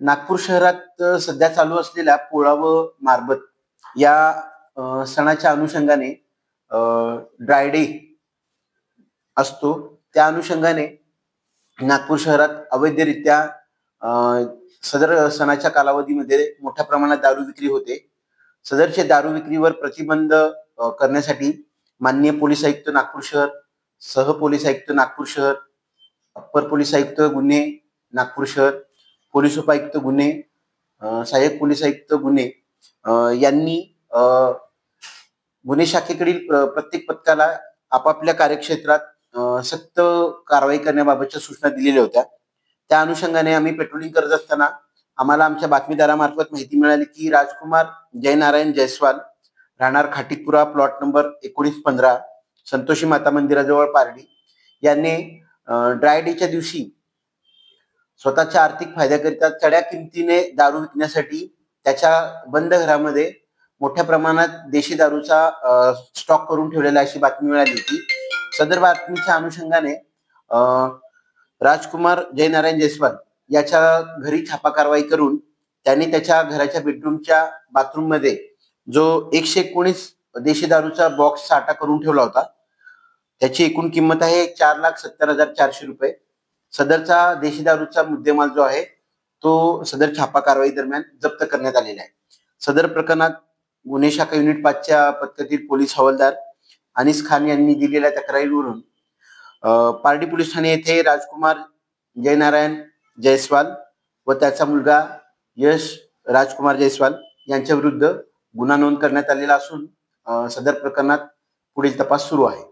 नागपूर शहरात सध्या चालू असलेल्या पोळा व मारबत या सणाच्या अनुषंगाने ड्राय डे असतो. त्या अनुषंगाने नागपूर शहरात अवैधरित्या सदर सणाच्या कालावधीमध्ये मोठ्या प्रमाणात दारू विक्री होते. सदरचे दारू विक्रीवर प्रतिबंध करण्यासाठी माननीय पोलीस आयुक्त नागपूर शहर सह पोलीस आयुक्त नागपूर शहर अप्पर पोलीस आयुक्त गुन्हे नागपूर शहर पोलीस उपायुक्त गुन्हे सहाय्यक पोलीस आयुक्त गुन्हे यांनी गुन्हे शाखेकडील प्रत्येक पथकाला आपापल्या कार्यक्षेत्रात सक्त कारवाई करण्याबाबतच्या सूचना दिलेल्या होत्या. त्या अनुषंगाने आम्ही पेट्रोलिंग करत असताना आम्हाला आमच्या बातमीदारामार्फत माहिती मिळाली की राजकुमार जयनारायण जयस्वाल राहणार खाटीपुरा प्लॉट नंबर एकोणीस पंधरा संतोषी माता मंदिराजवळ पारडी. यांनी ड्राय डेच्या दिवशी स्वतःच्या आर्थिक फायद्याकरिता चढ्या किमतीने दारू विकण्यासाठी त्याच्या बंद घरामध्ये मोठ्या प्रमाणात देशी दारूचा स्टॉक करून ठेवलेला अशी बातमी मिळाली होती. सदर बातमीच्या अनुषंगाने राजकुमार जयनारायण जयस्वाल याच्या घरी छापा कारवाई करून त्यांनी त्याच्या घराच्या बेडरूमच्या बाथरूममध्ये जो एकशे एकोणीस देशी दारूचा बॉक्स साठा करून ठेवला होता त्याची एकूण किंमत आहे चार लाख सत्तर हजार चारशे रुपये. सदरचा देशी दारूचा मुद्देमाल जो आहे तो सदर छापा कारवाई दरम्यान जप्त करण्यात आलेला आहे. सदर प्रकरणात गुन्हे शाखा युनिट पाचच्या पथकातील पोलीस हवालदार अनिस खान यांनी दिलेल्या तक्रारीवरून अ, पारडी पोलीस ठाणे येथे राजकुमार जयनारायण जयस्वाल व त्याचा मुलगा यश राजकुमार जयस्वाल यांच्या विरुद्ध गुन्हा नोंद करण्यात आलेला असून सदर प्रकरणात पुढील तपास सुरू आहे.